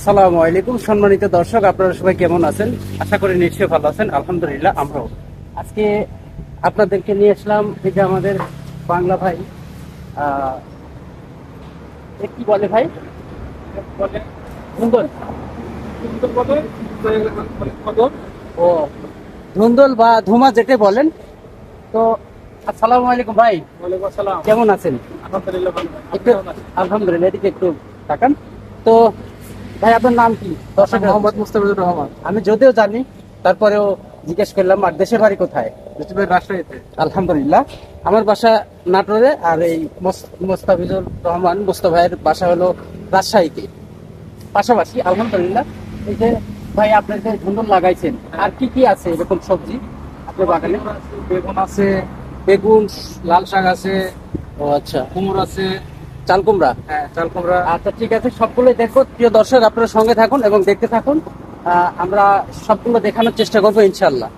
আসসালামু আলাইকুম। সম্মানিত দর্শক আপনারা সবাই কেমন আছেন? আশা করি নিশ্চয়ই ভালো আছেন। আলহামদুলিল্লাহ আমরাও। আজকে আপনাদেরকে নিয়ে আসলাম এই যে আমাদের বাংলা ভাই কি বলে ভাই? ধুন্দল। ও ধুন্দল বা ধুমা যেটা বলেন। তো আসসালামু আলাইকুম ভাই। কেমন আছেন? একটু আলহামদুলিল্লাহ এদিকে একটু তাকান। তো ভাই আপনার নাম কি? দর্শক মোহাম্মদ মুস্তাফিজুর রহমান। আমি যদিও জানি তারপরেও জিজ্ঞেস করলাম আর দেশের বাড়ি কোথায়? রাজশাহীতে। আলহামদুলিল্লাহ। আমার বাসা নাটোরে আর এই মোস- মোস্তাফিজুর রহমান মোস্তফায়ের বাসা হলো রাজশাহীতে। পাশাপাশি আলহামদুলিল্লাহ এই যে ভাই আপনি যে ধুন্দুল লাগাইছেন আর কি কি আছে এরকম সবজি আপনার বাগানে? বেগুন আছে বেগুন লাল শাক আছে ও আচ্ছা। কুমড় আছে চাল কুমড়া হ্যাঁ চাল কুমড়া আচ্ছা ঠিক আছে সবগুলোই দেখো। প্রিয় দর্শক আপনারা সঙ্গে থাকুন এবং দেখতে থাকুন। আমরা সবগুলো দেখানোর চেষ্টা করব ইনশাল্লাহ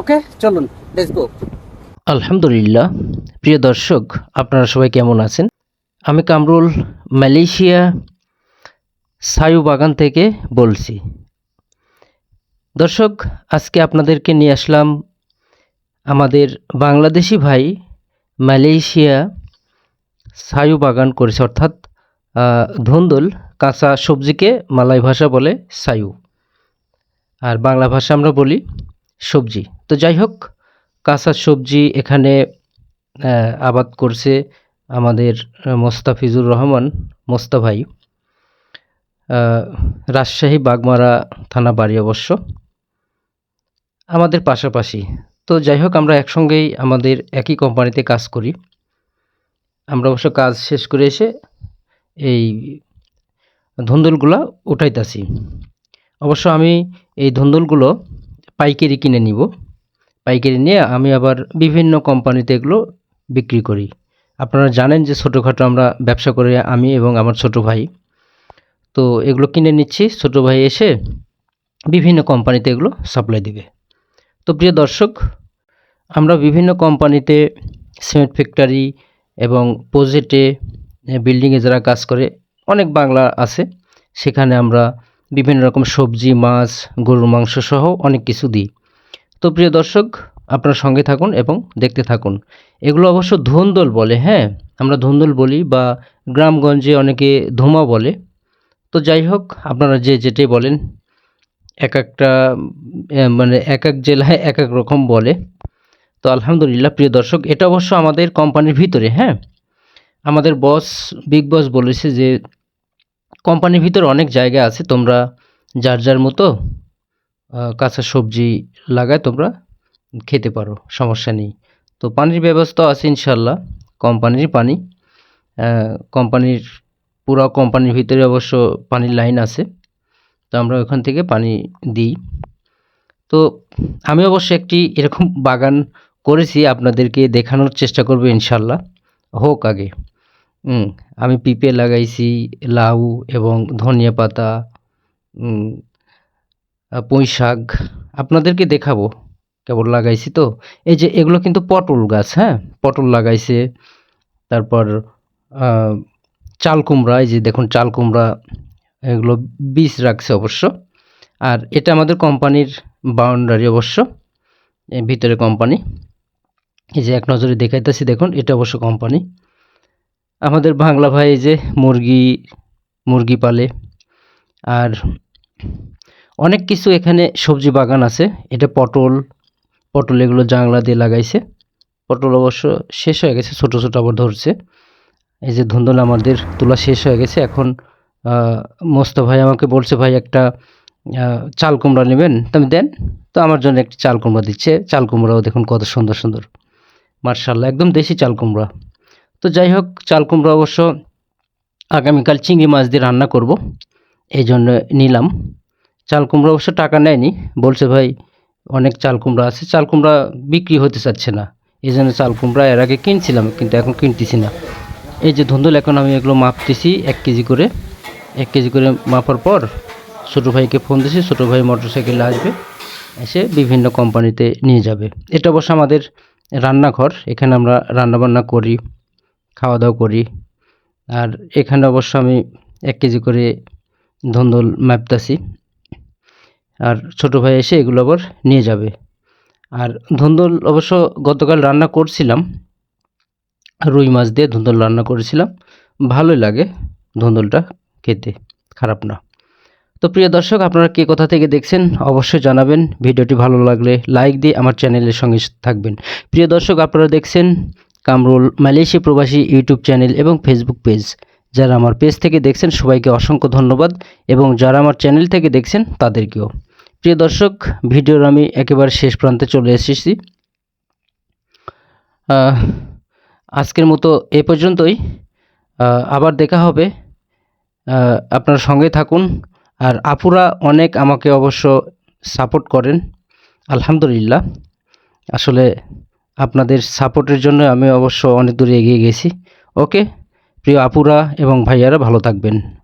ওকে চলুন লেটস গো আলহামদুলিল্লাহ। প্রিয় দর্শক আপনারা সবাই কেমন আছেন? আমি কামরুল মালয়েশিয়া সায়ু বাগান থেকে বলছি। দর্শক আজকে আপনাদেরকে নিয়ে আসলাম আমাদের বাংলাদেশি ভাই মালয়েশিয়া সায়ু বাগান করেছে, অর্থাৎ ধুন্দুল কাঁচা সবজিকে মালাই ভাষা বলে সায়ু। আর বাংলা ভাষা আমরা বলি সবজি। তো যাই হোক, কাঁচা সবজি এখানে আবাদ করছে আমাদের মোস্তাফিজুর রহমান মোস্তাভাই রাজশাহী বাগমারা থানা বাড়ি অবশ্য। আমাদের পাশাপাশি। তো যাই হোক, আমরা একসঙ্গেই আমাদের একই কোম্পানিতে কাজ করি। আমরা অবশ্য কাজ শেষ করে এসে এই ধুন্দুলগুলা উঠাইতাছি। অবশ্য আমি এই ধুন্দুলগুলো পাইকারি কিনে নিব। পাইকারি নিয়ে আমি আবার বিভিন্ন কোম্পানিতে এগুলো বিক্রি করি। আপনারা জানেন যে ছোটোখাটো আমরা ব্যবসা করে আমি এবং আমার ছোট ভাই। তো এগুলো কিনে নিচ্ছি, ছোট ভাই এসে বিভিন্ন কোম্পানিতে এগুলো সাপ্লাই দিবে। তো প্রিয় দর্শক, আমরা বিভিন্ন কোম্পানিতে সিমেন্ট ফ্যাক্টরি এবং প্রজেক্টে বিল্ডিংয়ে যারা কাজ করে, অনেক বাংলা আছে, সেখানে আমরা বিভিন্ন রকম সবজি, মাছ, গরুর মাংস সহ অনেক কিছু দিই। তো প্রিয় দর্শক, আপনার সঙ্গে থাকুন এবং দেখতে থাকুন। এগুলো অবশ্য ধুন্দল বলে হ্যাঁ? আমরা ধুন্দল বলি বা গ্রামগঞ্জে অনেকে ধুমা বলে। তো যাই হোক, আপনারা যে যেটাই বলেন, এক একটা মানে এক এক জেলায় এক এক রকম বলে। তো আলহামদুলিল্লাহ, প্রিয় দর্শক, এটা অবশ্য আমাদের কোম্পানির ভিতরে হ্যাঁ? আমাদের বস, বিগ বস বলেছে যে কোম্পানির ভিতরে অনেক জায়গা আছে, তোমরা যার যার মতো কাঁচা সবজি লাগায় তোমরা খেতে পারো, সমস্যা নেই। তো পানির ব্যবস্থা আছে ইনশাল্লাহ কোম্পানির পানি। কোম্পানির, পুরো কোম্পানির ভিতরে অবশ্য পানির লাইন আছে, তো আমরা ওখান থেকে পানি দিই। তো আমি অবশ্য একটি এরকম বাগান করেছি, আপনাদেরকে দেখানোর চেষ্টা করব ইনশাল্লাহ। হোক আগে। আমি পিঁপে লাগাইছি, লাউ এবং ধনিয়া পাতা পুঁই শাক আপনাদেরকে দেখাবো কেবল লাগাইছি তো। এই যে এগুলো কিন্তু পটল গাছ হ্যাঁ? পটল লাগাইছে, তারপর চাল কুমড়া, এই যে দেখুন চাল কুমড়া, এগুলো বীজ রাখছে অবশ্য। আর এটা আমাদের কোম্পানির বাউন্ডারি অবশ্য ভিতরে কোম্পানি। এই যে এক নজরে দেখাইতেছি, দেখুন, এটা অবশ্য কোম্পানি আমাদের বাংলা ভাই এই যে মুরগি মুরগি পালে। আর অনেক কিছু এখানে সবজি বাগান আছে। এটা পটল পটল এগুলো জাংলা দিয়ে লাগাইছে। পটল অবশ্য শেষ হয়ে গেছে, ছোট ছোট আবার ধরছে। এই যে ধুন্দল আমাদের তোলা শেষ হয়ে গেছে। এখন মোস্তা ভাই আমাকে বলছে, ভাই, একটা চাল কুমড়া নেবেন? তো আমি, দেন। তো আমার জন্য একটি চাল কুমড়া দিচ্ছে। চাল কুমড়াও দেখুন কত সুন্দর সুন্দর। মার্শাল্লাহ, একদম দেশি চাল কুমড়া। তো যাই হোক, চাল কুমড়া অবশ্য আগামীকাল চিংড়ি মাছ দিয়ে রান্না করব, এই জন্য নিলাম। চাল কুমড়া অবশ্য টাকা নেয়নি, বলছে ভাই অনেক চাল কুমড়া আছে, চাল কুমড়া বিক্রি হতে চাচ্ছে না। এই জন্য চাল কুমড়া এর আগে কিনছিলাম, কিন্তু এখন কিনতেছি না। এই যে ধুন্দুল, এখন আমি এগুলো মাপতেছি এক কেজি করে। এক কেজি করে মাপার পর ছোটো ভাইকে ফোন দিয়েছি ছোটো ভাই মোটর সাইকেলে আসবে, এসে বিভিন্ন কোম্পানিতে নিয়ে যাবে। এটা অবশ্য আমাদের রান্নাঘর, এখানে আমরা রান্নাবান্না করি খাওয়া দাওয়া করি। আর এখানে অবশ্য আমি এক কেজি করে ধন্দল মাপতাছি। আর ছোট ভাই এসে এগুলো আবার নিয়ে যাবে। আর ধন্দল অবশ্য গতকাল রান্না করছিলাম। রুই মাছ দিয়ে ধন্দল রান্না করেছিলাম। ভালোই লাগে ধন্দলটা খেতে, খারাপ না। তো প্রিয় দর্শক, আপনারা কে কোথা থেকে দেখছেন অবশ্যই জানাবেন। ভিডিওটি ভালো লাগলে লাইক দিয়ে আমার চ্যানেলের সঙ্গে থাকবেন। প্রিয় দর্শক, আপনারা দেখছেন কামরুল মালয়েশিয়া প্রবাসী ইউটিউব চ্যানেল এবং ফেসবুক পেজ যারা আমার পেজ থেকে দেখছেন, সবাইকে অসংখ্য ধন্যবাদ এবং যারা আমার চ্যানেল থেকে দেখছেন, তাদেরকেও। প্রিয় দর্শক, ভিডিওর আমি একেবারে শেষ প্রান্তে চলে এসেছি। আজকের মতো এ পর্যন্তই। আবার দেখা হবে। আপনার সঙ্গে থাকুন। আর আপুরা অনেক আমাকে অবশ্য সাপোর্ট করেন, আলহামদুলিল্লাহ। আসলে আপনাদের সাপোর্টের জন্য আমি অবশ্য অনেক দূরে এগিয়ে গেছি। ওকে প্রিয় আপুরা এবং ভাইয়ারা, ভালো থাকবেন।